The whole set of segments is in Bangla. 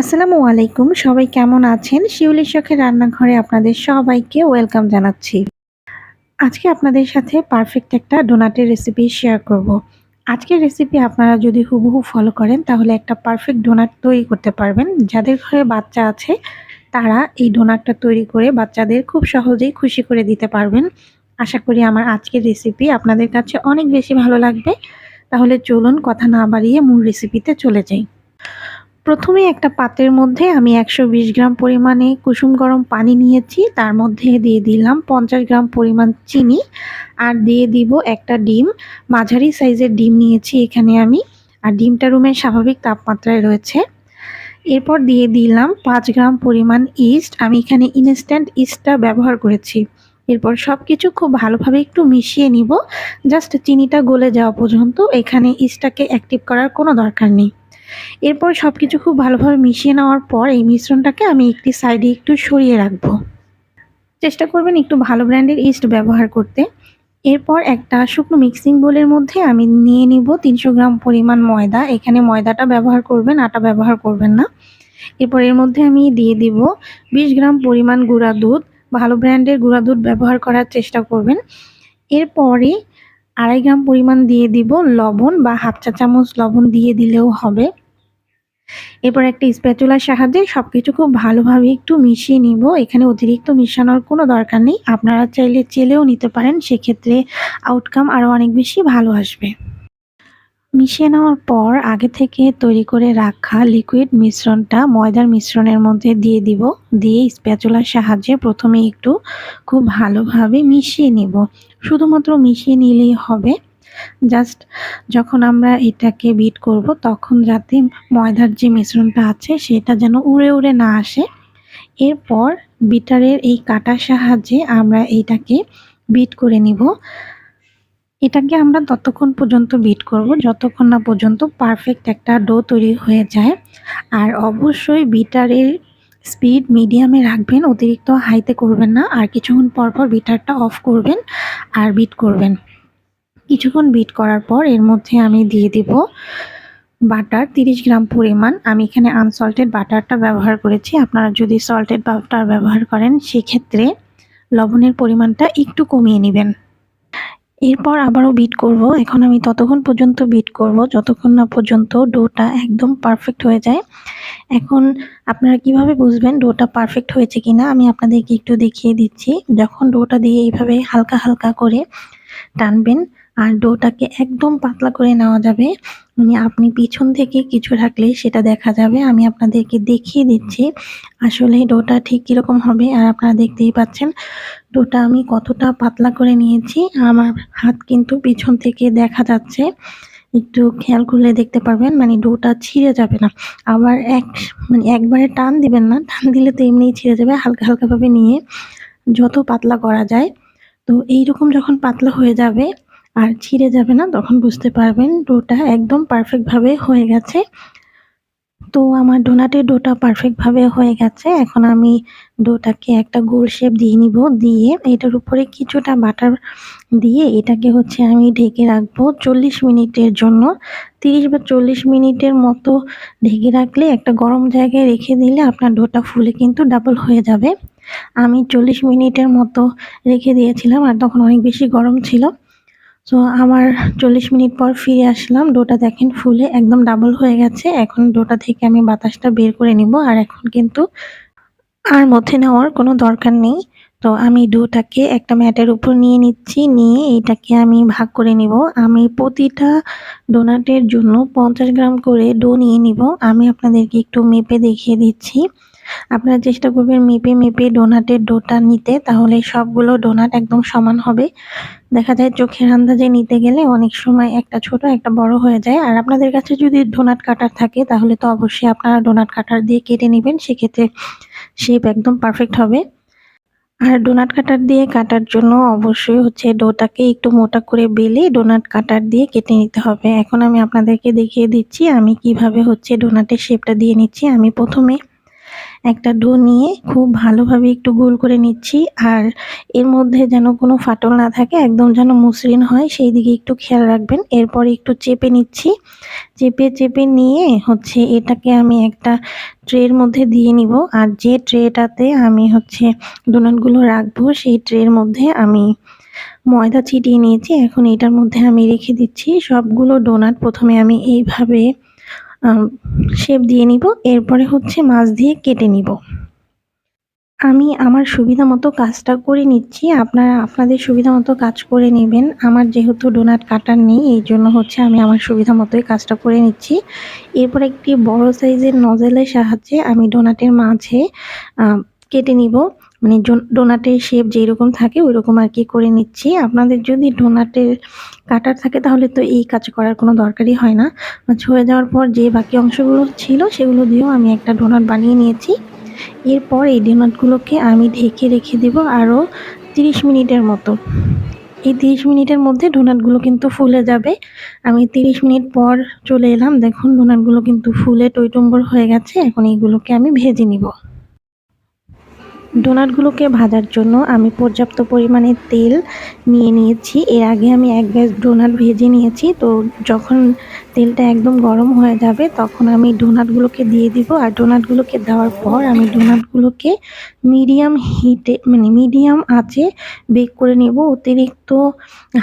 আসসালামু আলাইকুম। সবাই কেমন আছেন? শিউলি শখের রান্নাঘরে আপনাদের সবাইকে ওয়েলকাম জানাচ্ছি। আজকে আপনাদের সাথে পারফেক্ট একটা ডোনাটের রেসিপি শেয়ার করব। আজকের রেসিপি আপনারা যদি হুবহু ফলো করেন, তাহলে একটা পারফেক্ট ডোনাট তৈরি করতে পারবেন। যাদের ঘরে বাচ্চা আছে, তারা এই ডোনাটটা তৈরি করে বাচ্চাদের খুব সহজেই খুশি করে দিতে পারবেন। আশা করি আমার আজকের রেসিপি আপনাদের কাছে অনেক বেশি ভালো লাগবে। তাহলে চলুন কথা না বাড়িয়ে মূল রেসিপিতে চলে যাই। প্রথমে একটা পাত্রের মধ্যে আমি একশো বিশ গ্রাম পরিমাণে কুসুম গরম পানি নিয়েছি। তার মধ্যে দিয়ে দিলাম পঞ্চাশ গ্রাম পরিমাণ চিনি আর দিয়ে দিব একটা ডিম। মাঝারি সাইজের ডিম নিয়েছি এখানে আমি আর ডিমটা রুমের স্বাভাবিক তাপমাত্রায় রয়েছে। এরপর দিয়ে দিলাম পাঁচ গ্রাম পরিমাণ ইস্ট। আমি এখানে ইনস্ট্যান্ট ইস্টটা ব্যবহার করেছি। এরপর সব কিছু খুব ভালোভাবে একটু মিশিয়ে নিব। জাস্ট চিনিটা গলে যাওয়া পর্যন্ত এখানে ইস্টটাকে অ্যাক্টিভ করার কোনো দরকার নেই। এরপর সব কিছু খুব ভালোভাবে মিশিয়ে নেওয়ার পর এই মিশ্রণটাকে আমি একটি সাইডে একটু সরিয়ে রাখব। চেষ্টা করবেন একটু ভালো ব্র্যান্ডের ইস্ট ব্যবহার করতে। এরপর একটা শুকনো মিক্সিং বোলের মধ্যে আমি নিয়ে নিব তিনশো গ্রাম পরিমাণ ময়দা। এখানে ময়দাটা ব্যবহার করবেন, আটা ব্যবহার করবেন না। এরপর এর মধ্যে আমি দিয়ে দিব বিশ গ্রাম পরিমাণ গুঁড়া দুধ। ভালো ব্র্যান্ডের গুঁড়া দুধ ব্যবহার করার চেষ্টা করবেন। এরপরে আড়াই গ্রাম পরিমাণ দিয়ে দিব লবণ বা হাফ চা চামচ লবণ দিয়ে দিলেও হবে। এরপর একটা স্প্যাচুলার সাহায্যে সব কিছু খুব ভালোভাবে একটু মিশিয়ে নিব। এখানে অতিরিক্ত মিশানোর কোনো দরকার নেই। আপনারা চাইলে চেলেও নিতে পারেন, সেক্ষেত্রে আউটকাম আরও অনেক বেশি ভালো আসবে। মিশিয়ে নেওয়ার পর আগে থেকে তৈরি করে রাখা লিকুইড মিশ্রণটা ময়দার মিশ্রণের মধ্যে দিয়ে দিব। দিয়ে স্প্যাচুলার সাহায্যে প্রথমে একটু খুব ভালোভাবে মিশিয়ে নিব। শুধুমাত্র মিশিয়ে নিলেই হবে। জাস্ট যখন আমরা এটাকে বিট করব, তখন যাতে ময়দার যে মিশ্রণটা আছে, সেটা যেন উড়ে উড়ে না আসে। এরপর বিটারের এই কাটার সাহায্যে আমরা এটাকে বিট করে নিব। এটাকে আমরা ততক্ষণ পর্যন্ত বিট করব, যতক্ষণ না পর্যন্ত পারফেক্ট একটা ডো তৈরি হয়ে যায়। আর অবশ্যই বিটারের স্পিড মিডিয়ামে রাখবেন, অতিরিক্ত হাইতে করবেন না। আর কিছুক্ষণ পর পর বিটারটা অফ করবেন আর বিট করবেন। কিছুক্ষণ বিট করার পর এর মধ্যে আমি দিয়ে দিব বাটার, তিরিশ গ্রাম পরিমাণ। আমি এখানে আনসল্টেড বাটারটা ব্যবহার করেছি। আপনারা যদি সল্টেড বাটার ব্যবহার করেন, সেক্ষেত্রে লবণের পরিমাণটা একটু কমিয়ে নেবেন। এরপর আবারও বিট করব। এখন আমি ততক্ষণ পর্যন্ত বিট করব। যতক্ষণ না পর্যন্ত ডোটা একদম পারফেক্ট হয়ে যায়। এখন আপনারা কীভাবে বুঝবেন ডোটা পারফেক্ট হয়েছে কিনা? আমি আপনাদেরকে একটু দেখিয়ে দিচ্ছি। যখন ডোটা দিয়ে এইভাবে হালকা হালকা করে টানবেন আর ডোটাকে একদম পাতলা করে নেওয়া যাবে। মানে আপনি পিছন থেকে কিছু রাখলে সেটা দেখা যাবে। আমি আপনাদেরকে দেখিয়ে দিচ্ছি আসলে ডোটা ঠিক কীরকম হবে। আর আপনারা দেখতেই পাচ্ছেন, ডোটা আমি কতটা পাতলা করে নিয়েছি। আমার হাত কিন্তু পিছন থেকে দেখা যাচ্ছে। একটু খেয়াল করলে দেখতে পারবেন মানে ডোটা ছিঁড়ে যাবে না। আবার এক মানে একবারে টান দিবেন না। টান দিলে তো এমনিই ছিঁড়ে যাবে হালকা হালকাভাবে নিয়ে যত পাতলা করা যায়। তো এইরকম যখন পাতলা হয়ে যাবে আর ছিঁড়ে যাবে না, তখন বুঝতে পারবেন ডোটা একদম পারফেক্টভাবে হয়ে গেছে। তো আমার ডোনাটের ডোটা পারফেক্টভাবে হয়ে গেছে। এখন আমি ডোটাকে একটা গোল শেপ দিয়ে নিব, দিয়ে এটার উপরে কিছুটা বাটার দিয়ে এটাকে হচ্ছে আমি ঢেকে রাখব চল্লিশ মিনিটের জন্য। তিরিশ বা চল্লিশ মিনিটের মতো ঢেকে রাখলে একটা গরম জায়গায় রেখে দিলে আপনার ডোটা ফুলে কিন্তু ডাবল হয়ে যাবে। আমি চল্লিশ মিনিটের মতো রেখে দিয়েছিলাম আর তখন অনেক বেশি গরম ছিল। তো আমার চল্লিশ মিনিট পর ফিরে আসলাম। ডোটা দেখেন ফুলে একদম ডাবল হয়ে গেছে। এখন ডোটা থেকে আমি বাতাসটা বের করে নিব। আর এখন কিন্তু আর মধ্যে নেওয়ার কোনো দরকার নেই। তো আমি ডোটাকে একটা ম্যাটের উপর নিয়ে নিচ্ছি, নিয়ে এইটাকে আমি ভাগ করে নিব। আমি প্রতিটা ডোনাটের জন্য পঞ্চাশ গ্রাম করে ডো নিয়ে নিব। আমি আপনাদেরকে একটু মেপে দেখিয়ে দিচ্ছি। আপনারা চেষ্টা করবেন মেপে মেপে ডোনাটের ডোটা নিতে, তাহলে সবগুলো ডোনাট একদম সমান হবে। দেখা যায় চোখের আন্দাজে নিতে গেলে অনেক সময় একটা ছোট, একটা বড় হয়ে যায়। আর আপনাদের কাছে যদি ডোনাট কাটার থাকে, তাহলে তো অবশ্যই আপনারা ডোনাট কাটার দিয়ে কেটে নেবেন। সেক্ষেত্রে শেপ একদম পারফেক্ট হবে। আর ডোনাট কাটার দিয়ে কাটার জন্য অবশ্যই হচ্ছে ডোটাকে একটু মোটা করে বেলে ডোনাট কাটার দিয়ে কেটে নিতে হবে। এখন আমি আপনাদেরকে দেখিয়ে দিচ্ছি আমি কীভাবে হচ্ছে ডোনাটের শেপটা দিয়ে নিচ্ছি। আমি প্রথমে একটা ডো নিয়ে খুব ভালোভাবে একটু গোল করে নিচ্ছি। আর এর মধ্যে যেন কোনো ফাটল না থাকে, একদম যেন মসৃণ হয়, সেই দিকে একটু খেয়াল রাখবেন। এরপরে একটু চেপে নিচ্ছি। চেপে চেপে নিয়ে হচ্ছে এটাকে আমি একটা ট্রের মধ্যে দিয়ে নিব। আর যে ট্রেটাতে আমি হচ্ছে ডোনাটগুলো রাখব, সেই ট্রের মধ্যে আমি ময়দা ছিটিয়ে নিয়েছি। এখন এটার মধ্যে আমি রেখে দিচ্ছি। সবগুলো ডোনাট প্রথমে আমি এইভাবে শেপ দিয়ে নিব, এরপরে হচ্ছে মাছ দিয়ে কেটে নিব। আমি আমার সুবিধা মতো কাজটা করে নিচ্ছি, আপনারা আপনাদের সুবিধা মতো কাজ করে নেবেন। আমার যেহেতু ডোনাট কাটার নেই, এই জন্য হচ্ছে আমি আমার সুবিধা মতোই কাজটা করে নিচ্ছি। এরপর একটি বড় সাইজের নজেলের সাহায্যে আমি ডোনাটের মাঝে কেটে নিব। মানে ডোনাটের শেপ যেরকম থাকে ওই রকম আর কি করে নিচ্ছি। আপনাদের যদি ডোনাটের কাটার থাকে, তাহলে তো এই কাজ করার কোনো দরকারই হয় না। হয়ে যাওয়ার পর যে বাকি অংশগুলো ছিল, সেগুলো দিয়েও আমি একটা ডোনাট বানিয়ে নিয়েছি। এরপর এই ডোনাটগুলোকে আমি ঢেকে রেখে দেব আরও তিরিশ মিনিটের মতো। এই তিরিশ মিনিটের মধ্যে ডোনাটগুলো কিন্তু ফুলে যাবে। আমি তিরিশ মিনিট পর চলে এলাম। দেখুন ডোনাটগুলো কিন্তু ফুলে টইটম্বর হয়ে গেছে। এখন এইগুলোকে আমি ভেজে নিব। ডোনাটগুলোকে ভাজার জন্য আমি পর্যাপ্ত পরিমাণে তেল নিয়ে নিয়েছি। এর আগে আমি এক গ্যাস ডোনাট ভেজে নিয়েছি। তো যখন তেলটা একদম গরম হয়ে যাবে, তখন আমি ডোনাটগুলোকে দিয়ে দিব। আর ডোনাটগুলোকে দেওয়ার পর আমি ডোনাটগুলোকে মিডিয়াম হিটে মানে মিডিয়াম আঁচে বেক করে নেব। অতিরিক্ত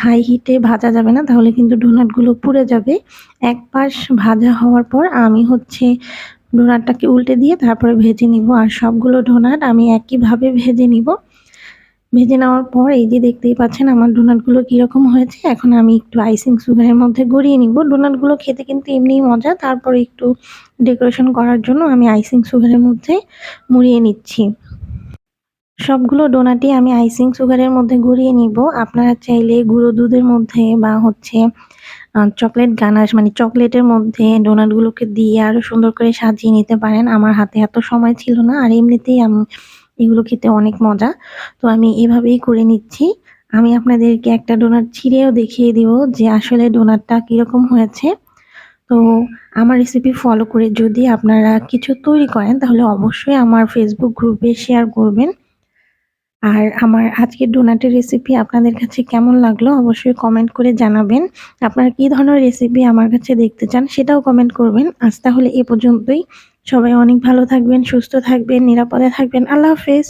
হাই হিটে ভাজা যাবে না, তাহলে কিন্তু ডোনাটগুলো পুড়ে যাবে। এক পাশ ভাজা হওয়ার পর আমি হচ্ছে ডোনাটটাকে উল্টে দিয়ে তারপরে ভেজে নিব। আর সবগুলো ডোনাট আমি একইভাবে ভেজে নিব। ভেজে নেওয়ার পর এই যে দেখতেই পাচ্ছেন আমার ডোনাটগুলো কীরকম হয়েছে, এখন আমি একটু আইসিং সুগারের মধ্যে গড়িয়ে নিব। ডোনাটগুলো খেতে কিন্তু এমনিই মজা, তারপরে একটু ডেকোরেশন করার জন্য আমি আইসিং সুগারের মধ্যে মুড়িয়ে নিচ্ছি। সবগুলো ডোনাটই আমি আইসিং সুগারের মধ্যে গড়িয়ে নিব। আপনারা চাইলে গুঁড়ো দুধের মধ্যে বা হচ্ছে চকলেট গানাশ মানে চকলেটের মধ্যে ডোনাটগুলোকে দিয়ে আরও সুন্দর করে সাজিয়ে নিতে পারেন। আমার হাতে এত সময় ছিল না, আর এমনিতেই আমি এগুলো খেতে অনেক মজা। তো আমি এভাবেই করে নিচ্ছি। আমি আপনাদেরকে একটা ডোনাট ছিঁড়েও দেখিয়ে দিব যে আসলে ডোনাটটা কীরকম হয়েছে। তো আমার রেসিপি ফলো করে যদি আপনারা কিছু তৈরি করেন, তাহলে অবশ্যই আমার ফেসবুক গ্রুপে শেয়ার করবেন। আর আমার আজকের ডোনাটের রেসিপি আপনাদের কাছে কেমন লাগল অবশ্যই কমেন্ট করে জানাবেন। আপনারা কি ধরনের রেসিপি আমার কাছে দেখতে চান সেটাও কমেন্ট করবেন। আজ তাহলে এ পর্যন্তই। সবাই অনেক ভালো থাকবেন, সুস্থ থাকবেন, নিরাপদে থাকবেন। আল্লাহ হাফেজ।